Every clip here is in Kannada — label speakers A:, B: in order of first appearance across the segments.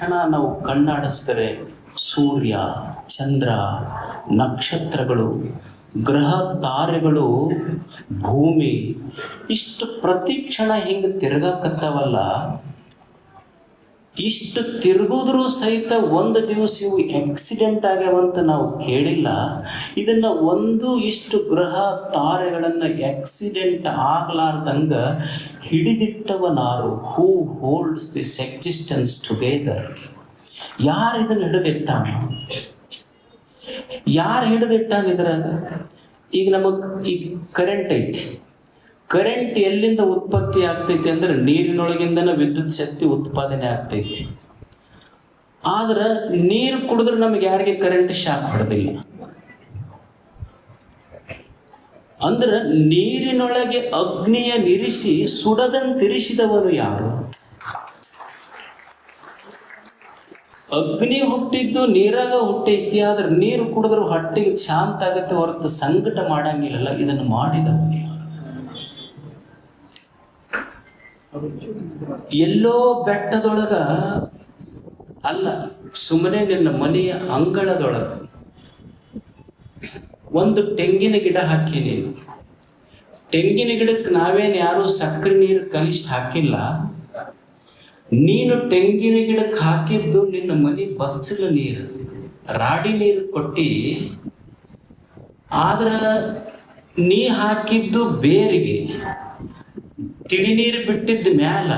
A: ಕ್ಷಣ ನಾವು ಕಣ್ಣಾಡಿಸಿದರೆ ಸೂರ್ಯ ಚಂದ್ರ ನಕ್ಷತ್ರಗಳು ಗ್ರಹ ತಾರೆಗಳು ಭೂಮಿ ಇಷ್ಟು ಪ್ರತಿ ಕ್ಷಣ ಹಿಂಗೆ ತಿರ್ಗಾಕತ್ತಾವಲ್ಲ. ಇಷ್ಟು ತಿರುಗಿದ್ರೂ ಸಹಿತ ಒಂದು ದಿವಸ ಇವು ಆಕ್ಸಿಡೆಂಟ್ ಆಗ್ಯಾವಂತ ನಾವು ಕೇಳಿಲ್ಲ. ಇದನ್ನ ಒಂದು ಇಷ್ಟು ಗ್ರಹ ತಾರೆಗಳನ್ನು ಆಕ್ಸಿಡೆಂಟ್ ಆಗ್ಲಾರ್ದಂಗ ಹಿಡಿದಿಟ್ಟವನಾರು. Who holds this existence together ಯಾರು ಇದನ್ನ ಹಿಡಿದಿಟ್ಟಾನ? ಯಾರು ಹಿಡಿದಿಟ್ಟಾನ ಇದ್ರಾಗ? ಈಗ ನಮಗ್ ಈ ಕರೆಂಟ್ ಐತಿ. ಕರೆಂಟ್ ಎಲ್ಲಿಂದ ಉತ್ಪತ್ತಿ ಆಗ್ತೈತಿ ಅಂದ್ರೆ ನೀರಿನೊಳಗಿಂದನ ವಿದ್ಯುತ್ ಶಕ್ತಿ ಉತ್ಪಾದನೆ ಆಗ್ತೈತಿ. ಆದ್ರೆ ನೀರು ಕುಡಿದ್ರೆ ನಮಗೆ ಯಾರಿಗೆ ಕರೆಂಟ್ ಶಾಕ್ ಹೊಡೆದಿಲ್ಲ. ಅಂದ್ರೆ ನೀರಿನೊಳಗೆ ಅಗ್ನಿಯ ನಿರಿಸಿ ಸುಡದಂತಿರಿಸಿದವನು ಯಾರು? ಅಗ್ನಿ ಹುಟ್ಟಿದ್ದು ನೀರಾಗ ಹುಟ್ಟೈತಿ, ಆದ್ರೆ ನೀರು ಕುಡಿದ್ರು ಹೊಟ್ಟೆಗೆ ಶಾಂತ ಆಗತ್ತೆ ಹೊರತು ಸಂಕಟ ಮಾಡಂಗಿಲ್ಲಲ್ಲ, ಇದನ್ನು ಮಾಡಿದವನು ಯಾರು ಎಲ್ಲೋ ಬೆಟ್ಟದೊಳಗ ಅಲ್ಲ ಸುಮ್ಮನೆ ನಿನ್ನ ಮನೆಯ ಅಂಗಳದೊಳಗ ಒಂದು ತೆಂಗಿನ ಗಿಡ ಹಾಕಿ ನೀನು. ತೆಂಗಿನ ಗಿಡಕ್ಕೆ ನಾವೇನು ಯಾರು ಸಕ್ಕರೆ ನೀರು ಕಲಿಸಿ ಹಾಕಿಲ್ಲ. ನೀನು ತೆಂಗಿನ ಗಿಡಕ್ಕೆ ಹಾಕಿದ್ದು ನಿನ್ನ ಮನೆ ಬಚ್ಚಲ ನೀರು, ರಾಡಿ ನೀರು ಕೊಟ್ಟಿ, ಆದ್ರ ನೀ ಹಾಕಿದ್ದು ಬೇರಿಗೆ. ತಿಳಿ ನೀರು ಬಿಟ್ಟಿದ್ದ ಮ್ಯಾಲ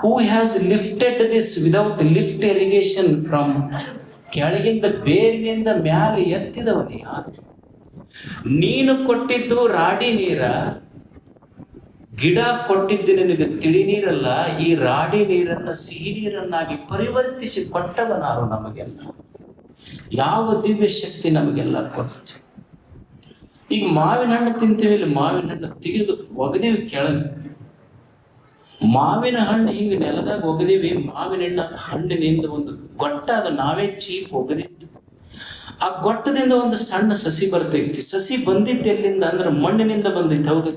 A: who has lifted this without lift irrigation from ಕೆಳಗಿಂದ ಬೇರಿನಿಂದ ಮ್ಯಾಲ ಎತ್ತಿದವನೇ ನೀನು ಕೊಟ್ಟಿದ್ದು ರಾಡಿ ನೀರ, ಗಿಡ ಕೊಟ್ಟಿದ್ದು ನಿನಗೆ ತಿಳಿ ನೀರಲ್ಲ, ಈ ರಾಡಿ ನೀರನ್ನ ಸಿಹಿ ನೀರನ್ನಾಗಿ ಪರಿವರ್ತಿಸಿ ಕೊಟ್ಟವನಾರು ನಮಗೆಲ್ಲ. ಯಾವ ದಿವ್ಯ ಶಕ್ತಿ ನಮಗೆಲ್ಲ ಕೊಟ್ಟು? ಈಗ ಮಾವಿನ ಹಣ್ಣು ತಿಂತೀವಿ, ಇಲ್ಲಿ ಮಾವಿನ ಹಣ್ಣು ತೆಗೆದು ಒಗದೀವಿ ಕೆಳಗೆ. ಮಾವಿನ ಹಣ್ಣು ಹಿಂಗೆ ನೆಲದಾಗ ಒಗದೀವಿ, ಮಾವಿನ ಹಣ್ಣು ಹಣ್ಣಿನಿಂದ ಒಂದು ಗೊಟ್ಟ ಅದು ನಾವೇ ಚೀಪ್ ಒಗದಿತ್ತು ಆ ಗೊಟ್ಟದಿಂದ ಒಂದು ಸಣ್ಣ ಸಸಿ ಬರ್ತೈತಿ. ಸಸಿ ಬಂದಿದ್ದು ಎಲ್ಲಿಂದ ಅಂದ್ರೆ ಮಣ್ಣಿನಿಂದ ಬಂದಿತ್ತು, ಹೌದು.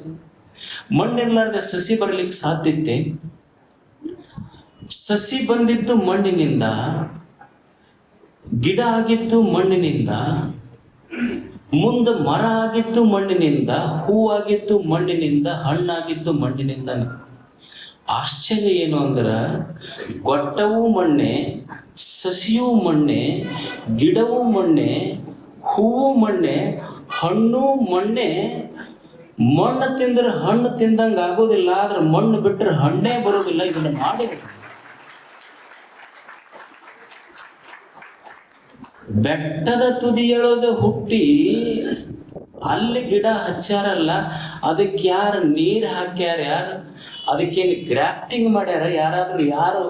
A: ಮಣ್ಣಿರ್ಲಾರ್ದೆ ಸಸಿ ಬರ್ಲಿಕ್ಕೆ ಸಾಧ್ಯತೆ ಸಸಿ ಬಂದಿದ್ದು ಮಣ್ಣಿನಿಂದ, ಗಿಡ ಆಗಿದ್ದು ಮಣ್ಣಿನಿಂದ, ಮುಂದೆ ಮರ ಆಗಿದ್ದು ಮಣ್ಣಿನಿಂದ, ಹೂ ಆಗಿದ್ದು ಮಣ್ಣಿನಿಂದ ಹಣ್ಣಾಗಿದ್ದು ಮಣ್ಣಿನಿಂದ. ಆಶ್ಚರ್ಯ ಏನು ಅಂದ್ರೆ, ಗೊಟ್ಟವೂ ಮಣ್ಣೆ, ಸಸಿಯೂ ಮಣ್ಣೆ, ಗಿಡವೂ ಮಣ್ಣೆ, ಹೂವು ಮಣ್ಣೆ, ಹಣ್ಣು ಮಣ್ಣೆ, ಮಣ್ಣು ತಿಂದ್ರೆ ಹಣ್ಣು ತಿಂದಂಗ ಆಗೋದಿಲ್ಲ, ಆದ್ರೆ ಮಣ್ಣು ಬಿಟ್ಟರೆ ಹಣ್ಣೇ ಬರೋದಿಲ್ಲ, ಇದನ್ನ ಮಾಡಿ ಬೆಟ್ಟದ ತುದಿಯೊಳಗೆ ಹುಟ್ಟಿ ಅಲ್ಲಿ ಗಿಡ ಹಚ್ಚಾರಲ್ಲ, ಅದಕ್ಕೆ ಯಾರು ನೀರು ಹಾಕ್ಯಾರ ಯಾರು? ಅದಕ್ಕೇನು ಗ್ರಾಫ್ಟಿಂಗ್ ಮಾಡ್ಯಾರ ಯಾರಾದ್ರೂ ಯಾರು?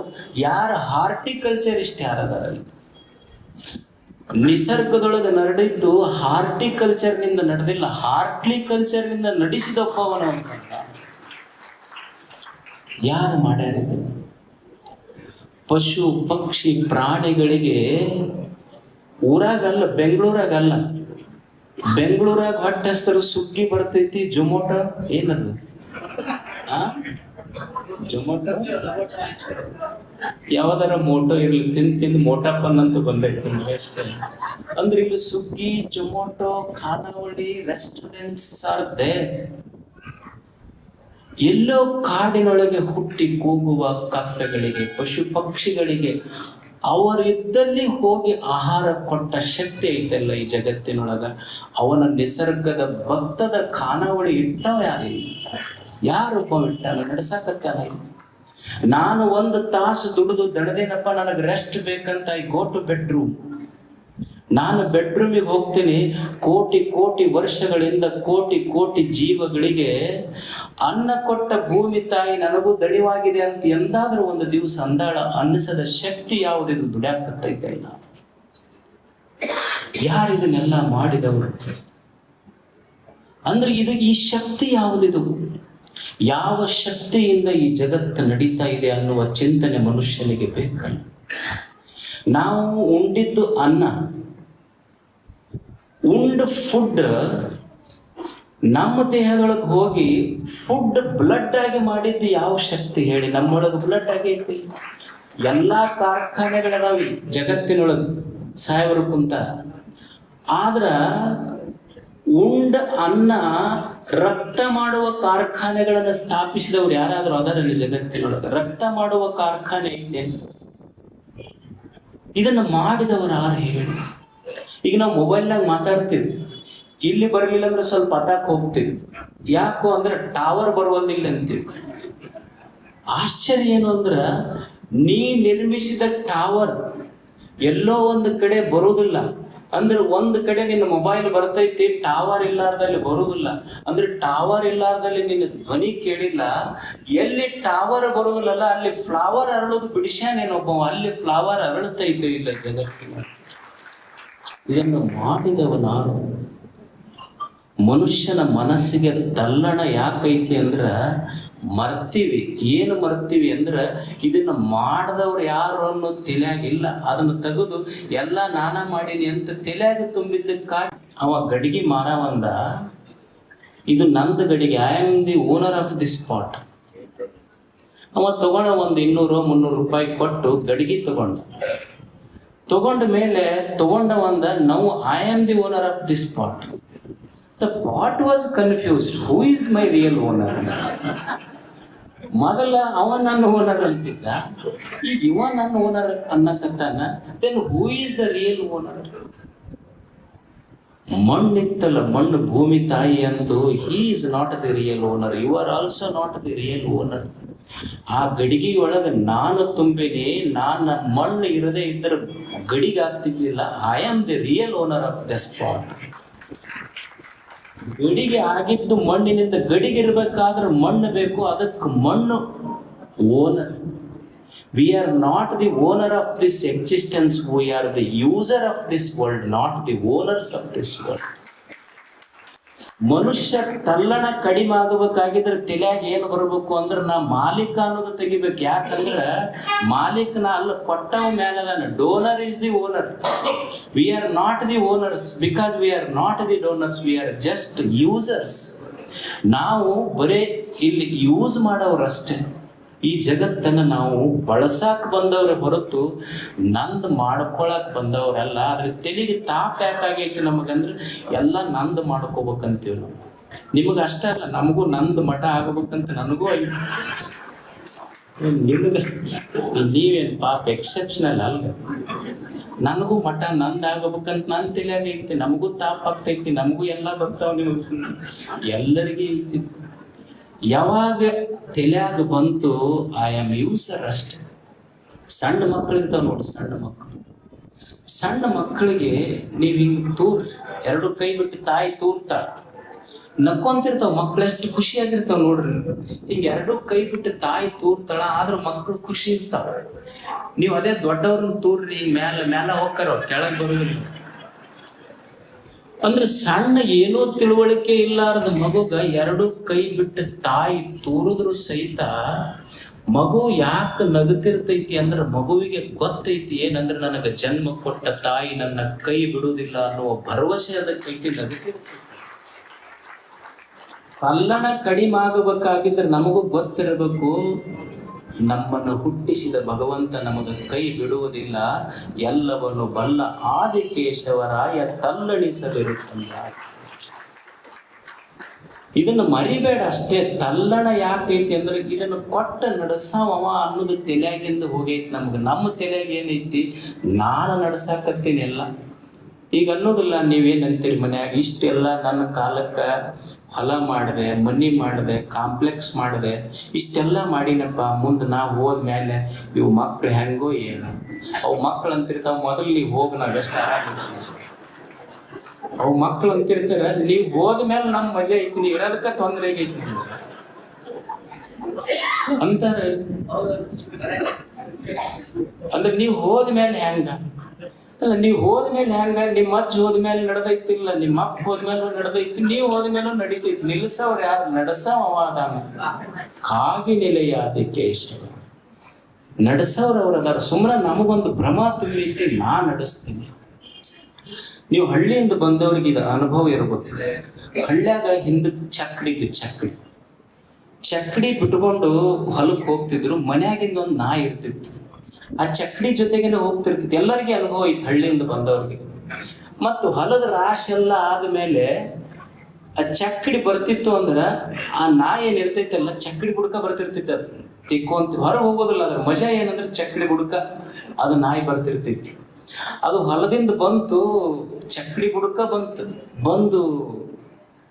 A: ಯಾರು ಹಾರ್ಟಿಕಲ್ಚರಿಸ್ಟ್ ಯಾರದಾರ ಅಲ್ಲಿ ನಿಸರ್ಗದೊಳಗೆ ನಡೆದಿದ್ದು ಹಾರ್ಟಿಕಲ್ಚರ್ನಿಂದ ನಡೆದಿಲ್ಲ ಹಾರ್ಟ್ಲಿಕಲ್ಚರ್ನಿಂದ ನಡೆಸಿದಪ್ಪ ಅವನ ಅನ್ಸಂತ ಯಾರು ಮಾಡ್ಯಾರ ಇದು? ಪಶು, ಪಕ್ಷಿ, ಪ್ರಾಣಿಗಳಿಗೆ ಊರಾಗಲ್ಲ, ಬೆಂಗಳೂರಾಗಲ್ಲ. ಬೆಂಗಳೂರಾಗ ಹೊಟ್ಟೆ ಹೆಸರು ಸುಗ್ಗಿ ಬರ್ತೈತಿ, ಜೊಮೊಟೊ ಏನದು? ಜೊಮೊಟೊ? ಯಾವ್ದಾರ ಮೋಟೋ ಇರ್ಲಿ ತಿನ್ ಮೋಟಪ್ಪನ್ ಅಂತ ಬಂದೈತಿ ಅಂದ್ರೆ ಇಲ್ಲಿ ಸುಗ್ಗಿ, ಜೊಮೊಟೊ, ಖಾನಾವಳಿ ರೆಸ್ಟೋರೆಂಟ್ಸ್ ದೇ ಎಲ್ಲೋ ಕಾಡಿನೊಳಗೆ ಹುಟ್ಟಿ ಕೂಗುವ ಕಪ್ಪೆಗಳಿಗೆ, ಪಶು ಪಕ್ಷಿಗಳಿಗೆ ಅವರಿದ್ದಲ್ಲಿ ಹೋಗಿ ಆಹಾರ ಕೊಟ್ಟ ಶಕ್ತಿ ಐತಲ್ಲ ಈ ಜಗತ್ತಿನೊಳಗ? ಅವನ ನಿಸರ್ಗದ ಭಕ್ತದ ಖಾನಾವಳಿ ಇಟ್ಟವ ಯಾರಿಲ್ಲ. ಯಾರು ಇಟ್ಟಾನ ನಡ್ಸಾಕತ್ತಾನ ನಾನು ಒಂದು ತಾಸು ದುಡಿದು ದಣದೇನಪ್ಪ ನನಗೆ ರೆಸ್ಟ್ ಬೇಕಂತ ಐ ಗೋ ಟು ಬೆಡ್ರೂಮ್ ನಾನು ಬೆಡ್ರೂಮಿಗೆ ಹೋಗ್ತೀನಿ, ಕೋಟಿ ಕೋಟಿ ವರ್ಷಗಳಿಂದ ಕೋಟಿ ಕೋಟಿ ಜೀವಗಳಿಗೆ ಅನ್ನ ಕೊಟ್ಟ ಭೂಮಿ ತಾಯಿ ನನಗೂ ದಣಿವಾಗಿದೆ ಅಂತ ಎಂದಾದರೂ ಒಂದು ದಿವಸ ಅಂದಾಳ ಅನ್ನಿಸದ ಶಕ್ತಿ ಯಾವುದಿದು ದುಡ್ಯಾಕತ್ತೈತೆ ಇಲ್ಲ. ಯಾರು ಇದನ್ನೆಲ್ಲ ಮಾಡಿದವರು? ಅಂದ್ರೆ ಇದು ಈ ಶಕ್ತಿ ಯಾವುದಿದು ಯಾವ ಶಕ್ತಿಯಿಂದ ಈ ಜಗತ್ತು ನಡೀತಾ ಇದೆ ಅನ್ನುವ ಚಿಂತನೆ ಮನುಷ್ಯನಿಗೆ ಬೇಕಲ್ಲ. ನಾವು ಉಂಡಿದ್ದು ಅನ್ನ. ಉಂಡ ಫುಡ್ ನಮ್ಮ ದೇಹದೊಳಗೆ ಹೋಗಿ ಫುಡ್ ಬ್ಲಡ್ ಆಗಿ ಮಾಡಿದ್ದು ಯಾವ ಶಕ್ತಿ ಹೇಳಿ? ನಮ್ಮೊಳಗೆ ಬ್ಲಡ್ ಆಗಿ ಐತಿ. ಎಲ್ಲಾ ಕಾರ್ಖಾನೆಗಳದಾವಿ ಜಗತ್ತಿನೊಳಗೆ ಸಾಹೇಬರು ಕುಂತ. ಆದ್ರ ಉಂಡ ಅನ್ನ ರಕ್ತ ಮಾಡುವ ಕಾರ್ಖಾನೆಗಳನ್ನು ಸ್ಥಾಪಿಸಿದವ್ರು ಯಾರಾದ್ರೂ ಅದರಲ್ಲಿ ಜಗತ್ತಿನೊಳಗೆ? ರಕ್ತ ಮಾಡುವ ಕಾರ್ಖಾನೆ ಐತೆ. ಇದನ್ನು ಮಾಡಿದವರು ಯಾರು ಹೇಳಿ? ಈಗ ನಾವು ಮೊಬೈಲ್ನಾಗ ಮಾತಾಡ್ತೀವಿ. ಇಲ್ಲಿ ಬರಲಿಲ್ಲ ಅಂದ್ರೆ ಸ್ವಲ್ಪ ಅತಾಕ್ ಹೋಗ್ತೀವಿ. ಯಾಕೋ ಅಂದ್ರೆ ಟವರ್ ಬರುವಲ್ಲಿಲ್ಲ ಅಂತೀವಿ. ಆಶ್ಚರ್ಯ ಏನು ಅಂದ್ರೆ ನೀ ನಿರ್ಮಿಸಿದ ಟವರ್ ಎಲ್ಲೋ ಒಂದು ಕಡೆ ಬರುವುದಿಲ್ಲ ಅಂದ್ರೆ ಒಂದು ಕಡೆ ನಿನ್ನ ಮೊಬೈಲ್ ಬರ್ತೈತಿ ಟವರ್ ಇಲ್ಲಾರ್ದಲ್ಲಿ ಬರುವುದಿಲ್ಲ ಅಂದ್ರೆ ಟವರ್ ಇಲ್ಲಾರ್ದಲ್ಲಿ ನಿನ್ನ ಧ್ವನಿ ಕೇಳಿಲ್ಲ. ಎಲ್ಲಿ ಟವರ್ ಬರುವುದಿಲ್ಲಲ್ಲ ಅಲ್ಲಿ ಫ್ಲವರ್ ಅರಳೋದು ಬಿಡಿಸ್ಯಾನೇನೊಬ್ಬ ಅಲ್ಲಿ ಫ್ಲವರ್ ಅರಳುತ್ತೈತೆ ಇಲ್ಲ ಜಗತ್ತಿನ ಇದನ್ನು ಮಾಡಿದವ ನಾನು. ಮನುಷ್ಯನ ಮನಸ್ಸಿಗೆ ತಲ್ಲಣ ಯಾಕೈತಿ ಅಂದ್ರ ಮರ್ತೀವಿ. ಏನು ಮರ್ತೀವಿ ಅಂದ್ರ ಇದನ್ನ ಮಾಡಿದವ್ರು ಯಾರು ಅನ್ನೋ ತಲೆಯಾಗಿಲ್ಲ ಅದನ್ನ ತೆಗೆದು ಎಲ್ಲ ನಾನ ಮಾಡೀನಿ ಅಂತ ತಲೆಯಾಗ ತುಂಬಿದ್ದಕ್ಕಾಗಿ ಅವ ಗಡಿಗೆ ಮಾರವಂದ. ಇದು ನಂದು ಗಡಿಗೆ. I am the owner of the spot ಅವ ತಗೊಂಡ ಒಂದು ಇನ್ನೂರು, ಮುನ್ನೂರು ರೂಪಾಯಿ ಕೊಟ್ಟು ಗಡಿಗೆ ತಗೊಂಡ. ತಗೊಂಡ ಮೇಲೆ ತಗೊಂಡ ಒಂದ ನಾವು I am the owner of this pot the pot was confused who is my real owner ಮೊದಲ ಅವ ನನ್ನ ಓನರ್ ಅಂತಿದ್ದ. ಈಗ ಇವ ನನ್ನ owner ಅನ್ನಕತ್ತಾನ. Then who is the real owner ಮಣ್ಣಿತ್ತಲ್ಲ ಮಣ್ಣು ಭೂಮಿ ತಾಯಿ ಅಂತೂ he is not the real owner you are also not the real owner ಆ ಗಡಿಗೆಯೊಳಗೆ ನಾನು ತುಂಬಿನಿ, ನಾನು ಮಣ್ಣು ಇರದೇ ಇದ್ದರೆ ಗಡಿಗೆ ಆಗ್ತಿದ್ದಿಲ್ಲ. I am the real owner of the spot ಗಡಿಗೆ ಆಗಿದ್ದು ಮಣ್ಣಿನಿಂದ ಗಡಿಗೆ ಇರಬೇಕಾದ್ರೆ ಮಣ್ಣು ಬೇಕು, ಅದಕ್ಕೆ ಮಣ್ಣು owner we are not the owner of this existence we are the user of this world not the owners of this world ಮನುಷ್ಯ ತಲ್ಲಣ ಕಡಿಮೆ ಆಗಬೇಕಾಗಿದ್ರೆ ತಲೆಯಾಗ ಏನು ಬರಬೇಕು ಅಂದ್ರೆ ನಾ ಮಾಲೀಕ ಅನ್ನೋದು ತೆಗಿಬೇಕು. ಯಾಕಂದ್ರೆ ಮಾಲೀಕನ ಅಲ್ಲ, ಕೊಟ್ಟವ ಮೇಲದಾನ donor is the owner we are not the owners because we are not the donors we are just users ನಾವು ಬರೇ ಇಲ್ಲಿ ಯೂಸ್ ಮಾಡೋರು ಅಷ್ಟೇ ಈ ಜಗತ್ತನ್ನ ನಾವು ಬಳಸಾಕ್ ಬಂದವ್ರೆ ಹೊರತು ನಂದು ಮಾಡ್ಕೊಳಕ್ ಬಂದವರಲ್ಲ ಆದ್ರೆ ತೆಲಿಗೆ ತಾಪ ಯಾಕಾಗೈತಿ ನಮಗಂದ್ರೆ ಎಲ್ಲ ನಂದು ಮಾಡ್ಕೋಬೇಕಂತೀವಿ ನಾವು. ನಿಮಗೆ ಅಷ್ಟೇ ಅಲ್ಲ, ನಮಗೂ ನಂದು ಮಠ ಆಗ್ಬೇಕಂತ ನನಗೂ ಐತಿ. ನಿಮಗೆ ನೀವೇನು ಪಾಪ ಎಕ್ಸೆಪ್ಷನಲ್ ಅಲ್ಲ ನನಗೂ ಮಠ ನಂದು ಆಗಬೇಕಂತ ನನ್ನ ತಿಳಿಯಾಗೈತಿ ನಮಗೂ ತಾಪ ಆಗ್ತೈತಿ, ನಮಗೂ ಎಲ್ಲ ಬರ್ತಾವ ನಿಮಗೆ. ಎಲ್ಲರಿಗೂ ಐತಿ. ಯಾವಾಗ ತಲೆಯಾಗ ಬಂತು ಐ ಆಮ್ ಯೂಸರ್ ಅಷ್ಟೆ. ಸಣ್ಣ ಮಕ್ಕಳಿರ್ತಾವ ನೋಡಿ, ಸಣ್ಣ ಮಕ್ಕಳು ಸಣ್ಣ ಮಕ್ಕಳಿಗೆ ನೀವು ಹಿಂಗ್ ತೂರ್, ಎರಡು ಕೈ ಬಿಟ್ಟು ತಾಯಿ ತೂರ್ತಾಳ ನಕ್ಕೊಂತಿರ್ತಾವ, ಮಕ್ಳು ಎಷ್ಟು ಖುಷಿಯಾಗಿರ್ತಾವ ನೋಡ್ರಿ. ಹಿಂಗ ಎರಡು ಕೈ ಬಿಟ್ಟು ತಾಯಿ ತೂರ್ತಾಳ, ಆದ್ರ ಮಕ್ಕಳು ಖುಷಿ ಇರ್ತಾವ. ನೀವು ಅದೇ ದೊಡ್ಡವ್ರನ್ನ ತೂರ್ರಿ, ಹಿಂಗ್ ಮ್ಯಾಲ ಮ್ಯಾಲ ಹೋಗ್ತಾರ ಕೆಳಗ್ ಬರೋದಿಲ್ಲ. ಅಂದ್ರೆ ಸಣ್ಣ ಏನೋ ತಿಳುವಳಿಕೆ ಇಲ್ಲಾರದ ಮಗುಗ ಎರಡು ಕೈ ಬಿಟ್ಟ ತಾಯಿ ತೋರಿದ್ರು ಸಹಿತ ಮಗು ಯಾಕೆ ನಗತಿರ್ತೈತಿ ಅಂದ್ರೆ ಮಗುವಿಗೆ ಗೊತ್ತೈತಿ ಏನಂದ್ರೆ ನನಗೆ ಜನ್ಮ ಕೊಟ್ಟ ತಾಯಿ ನನ್ನ ಕೈ ಬಿಡುವುದಿಲ್ಲ ಅನ್ನುವ ಭರವಸೆ ಅದಕ್ಕೈತಿ ನಗತಿರ್ತೈತಿ. ಪಲ್ಲಣ ಕಡಿಮೆ ಆಗಬೇಕಾಗಿದ್ರೆ ನಮಗೂ ಗೊತ್ತಿರಬೇಕು ನಮ್ಮನ್ನು ಹುಟ್ಟಿಸಿದ ಭಗವಂತ ನಮಗೆ ಕೈ ಬಿಡುವುದಿಲ್ಲ. ಎಲ್ಲವನ್ನು ಬಲ್ಲ ಆದಿಕೇಶವರಾಯ ತಲ್ಲಣಿಸಲಿರುತ್ತಲ್ಲ ಇದನ್ನು ಮರಿಬೇಡ ಅಷ್ಟೇ, ತಲ್ಲಣ ಯಾಕೈತಿ ಅಂದ್ರೆ ಇದನ್ನು ಕೊಟ್ಟ ನಡೆಸಾವ ಅನ್ನೋದು ತಲೆಯಾಗಿಂದ ಹೋಗೈತಿ ನಮ್ಗೆ. ನಮ್ಮ ತಲೆಯಾಗ ಏನೈತಿ ನಾನು ನಡ್ಸಾಕತ್ತೀನಿ ಎಲ್ಲ. ಈಗ ಅನ್ನೋದಿಲ್ಲ ನೀವೇನಂತೀರಿ ಮನ್ಯಾಗ ಇಷ್ಟೆಲ್ಲ ನನ್ನ ಕಾಲಕ್ಕೆ ಹೊಲ ಮಾಡಿದೆ, ಮನಿ ಮಾಡಿದೆ ಕಾಂಪ್ಲೆಕ್ಸ್ ಮಾಡಿದೆ, ಇಷ್ಟೆಲ್ಲ ಮಾಡಿನಪ್ಪ, ಮುಂದೆ ನಾವು ಹೋದ್ಮೇಲೆ ಇವು ಮಕ್ಳು ಹೆಂಗೋ ಏನು. ಅವು ಮಕ್ಳು ಅಂತಿರ್ತಾವ, ಮೊದಲು ನೀವು ಹೋಗಿ ನಾವ್ ಎಷ್ಟು ಆರಾಮಿರ್ತೀವಿ ಅವು ಮಕ್ಳು ಅಂತಿರ್ತಾರ, ನೀವು ಹೋದ್ಮೇಲೆ ನಮ್ಮ ಮಜಾ ಐತಿ, ನೀವು ಇರೋದಕ್ಕ ತೊಂದರೆ ಆಗೈತಿ ಅಂತಾರೆ. ಅಂದ್ರೆ ನೀವು ಹೋದ್ಮೇಲೆ ಹೆಂಗ? ಅಲ್ಲ, ನೀವು ಹೋದ್ಮೇಲೆ ಹೆಂಗ, ನಿಮ್ಮ ಅಜ್ಜ ಹೋದ್ಮೇಲೆ ನಡೆದೈತಿಲ್ಲ, ನಿಮ್ಮ ಅಪ್ಪ ಹೋದ್ಮೇಲೆ ನಡೆದೈತಿ, ನೀವು ಹೋದ್ಮೇಲೂ ನಡೀತೈತಿ. ನಿಲ್ಸವ್ರು ಯಾರು? ನಡೆಸವ ಅದಾನ ಕಾಗಿ ಅದಕ್ಕೆ ಇಷ್ಟ. ನಡೆಸವ್ರು ಅವ್ರು ಅದಾರ. ಸುಮ್ಮನೆ ನಮಗೊಂದು ಭ್ರಮ ತುಂಬೈತಿ ನಾ ನಡೆಸ್ತೀನಿ. ನೀವು ಹಳ್ಳಿಯಿಂದ ಬಂದವ್ರಿಗೆ ಇದು ಅನುಭವ ಇರ್ಬೇಕು. ಹಳ್ಳ್ಯಾಗ ಹಿಂದಕ್ಕೆ ಇತ್ತು ಚಕ್ಕಡಿ ಚಕ್ಕಡಿ ಬಿಟ್ಕೊಂಡು ಹೊಲಕ್ಕೆ ಹೋಗ್ತಿದ್ರು, ಮನ್ಯಾಗಿಂದ ಒಂದು ನಾಯಿ ಇರ್ತಿತ್ತು. ಆ ಚಕ್ಡಿ ಜೊತೆಗೇನೆ ಹೋಗ್ತಿರ್ತಿತ್ತು. ಎಲ್ಲರಿಗೆ ಅನುಭವ ಐತಿ ಹಳ್ಳಿಯಿಂದ ಬಂದವ್ರಿಗೆ. ಮತ್ತು ಹೊಲದ ರಾಶಿ ಎಲ್ಲ ಆದ್ಮೇಲೆ ಆ ಚಕ್ಕಡಿ ಬರ್ತಿತ್ತು ಅಂದ್ರೆ ಆ ನಾಯಿ ಏನಿರ್ತೈತಲ್ಲ ಚಕ್ಕಡಿ ಬುಡಕ ಬರ್ತಿರ್ತೈತಿ ಅದು. ತಿಕ್ಕೊಂತ ಹೊರಗೆ ಹೋಗೋದಿಲ್ಲ, ಅದ್ರ ಮಜಾ ಏನಂದ್ರೆ ಚಕ್ಕಡಿ ಬುಡಕ, ಅದು ನಾಯಿ ಬರ್ತಿರ್ತೈತಿ ಅದು ಹೊಲದಿಂದ ಬಂತು ಚಕ್ಕಡಿ ಬುಡಕ ಬಂತು. ಬಂದು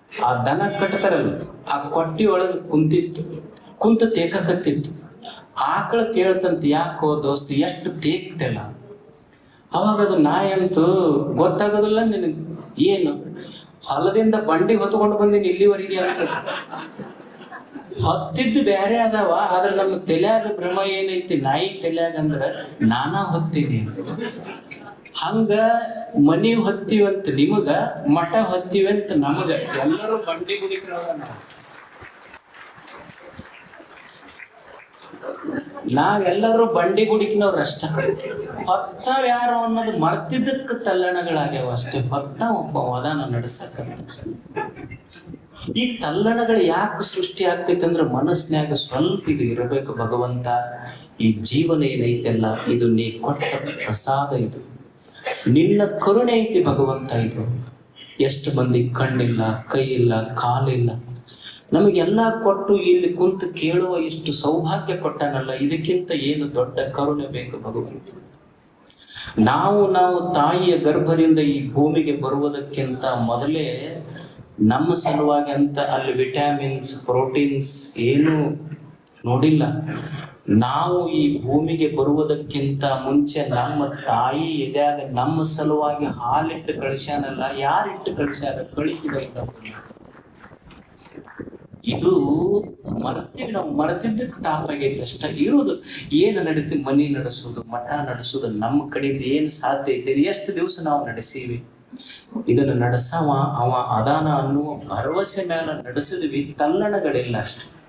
A: ಆ ದನ ಕಟ್ತಾರಲ್ಲ, ಆ ಕೊಟ್ಟಿ ಒಳಗೆ ಕುಂತಿತ್ತು. ಕುಂತ ತೇಕಕತ್ತಿತ್ತು ಆಕಳ ಕೇಳ್ತಂತ ಯಾಕೋ ದೋಸ್ತ, ಎಷ್ಟು ತೇಗ್ತಿಲ್ಲ ಅವಾಗ ಅದು ನಾಯಂತೂ ಗೊತ್ತಾಗೋದಿಲ್ಲ ನಿನಗೆ. ಏನು? ಹೊಲದಿಂದ ಬಂಡಿ ಹೊತ್ಕೊಂಡು ಬಂದಿನಿ ಇಲ್ಲಿವರೆಗೆ ಅಂತ. ಹೊತ್ತಿದ್ದು ಬೇರೆ ಅದಾವ, ಆದ್ರೆ ನಮ್ಮ ತಲೆಯಾಗ ಭ್ರಮ ಏನೈತಿ? ನಾಯಿ ತಲೆಯಾಗ ಅಂದ್ರ ನಾನಾ ಹೊತ್ತೀನಿ. ಹಂಗ ಮನಿ ಹೊತ್ತಿವಂತ ನಿಮಗ, ಮಠ ಹೊತ್ತಿವಂತ ನಮಗ. ಎಲ್ಲರೂ ಬಂಡಿ ಗುಡಿಗಳವ ನಾವೆಲ್ಲರೂ ಬಂಡಿ ಗುಡಿಕಿನವ್ರು ಅಷ್ಟ. ಹೊತ್ತಾವ್ ಯಾರು ಅನ್ನೋದು ಮರ್ತಿದ್ದಕ್ಕೆ ತಲ್ಲಣಗಳಾಗ್ಯಾವ ಅಷ್ಟೇ. ಹೊತ್ತ ಒಬ್ಬ ವದಾನ ನಡ್ಸಕಂತ ಈ ತಲ್ಲಣಗಳು ಯಾಕೆ ಸೃಷ್ಟಿ ಆಗ್ತೈತೆ ಅಂದ್ರೆ ಮನಸ್ನ್ಯಾಗ ಸ್ವಲ್ಪ ಇದು ಇರಬೇಕು ಭಗವಂತ. ಈ ಜೀವನ ಏನೈತೆಲ್ಲ? ಇದು ನೀ ಕೊಟ್ಟ ಪ್ರಸಾದ ಇದು. ನಿನ್ನ ಕರುಣೆ ಐತಿ ಭಗವಂತ ಇದು. ಎಷ್ಟು ಮಂದಿ ಕಣ್ಣಿಲ್ಲ ಕೈ ಇಲ್ಲ ಕಾಲಿಲ್ಲ. ನಮಗೆಲ್ಲ ಕೊಟ್ಟು ಇಲ್ಲಿ ಕುಂತು ಕೇಳುವ ಇಷ್ಟು ಸೌಭಾಗ್ಯ ಕೊಟ್ಟನಲ್ಲ, ಇದಕ್ಕಿಂತ ಏನು ದೊಡ್ಡ ಕರುಣೆ ಬೇಕು ಭಗವಂತ? ನಾವು ನಾವು ತಾಯಿಯ ಗರ್ಭದಿಂದ ಈ ಭೂಮಿಗೆ ಬರುವುದಕ್ಕಿಂತ ಮೊದಲೇ ನಮ್ಮ ಸಲುವಾಗಿ ಅಂತ ಅಲ್ಲಿ ವಿಟಮಿನ್ಸ್, ಪ್ರೋಟೀನ್ಸ್ ಏನು ನೋಡಿಲ್ಲ. ನಾವು ಈ ಭೂಮಿಗೆ ಬರುವುದಕ್ಕಿಂತ ಮುಂಚೆ ನಮ್ಮ ತಾಯಿ ಎದ್ಯಾಗ ನಮ್ಮ ಸಲುವಾಗಿ ಹಾಲಿಟ್ಟು ಕಳಿಸ್ಯಾನಲ್ಲ, ಯಾರಿಟ್ಟು ಕಳಿಸ್ಯಾರ ಕಳಿಸಿದ ಇದು ಮರ್ತೀವಿ ನಾವು ಮರ್ತಿದ್ದಕ್ಕೆ ತಾಪಾಗೈತೆ ಅಷ್ಟ ಇರೋದು ಏನು ನಡೀತಿ ಮನಿ ನಡೆಸೋದು, ಮಠ ನಡೆಸೋದು, ನಮ್ಮ ಕಡೆಯಿಂದ ಏನು ಸಾಧ್ಯ ಐತೆ ಎಷ್ಟು ದಿವಸ ನಾವು ನಡೆಸೀವಿ. ಇದನ್ನು ನಡೆಸವ ಅವ ಅದಾನ ಅನ್ನುವ ಭರವಸೆ ಮೇಲೆ ನಡೆಸಿದ್ವಿ, ತಲ್ಲಣಗಳಿಲ್ಲ ಅಷ್ಟೆ.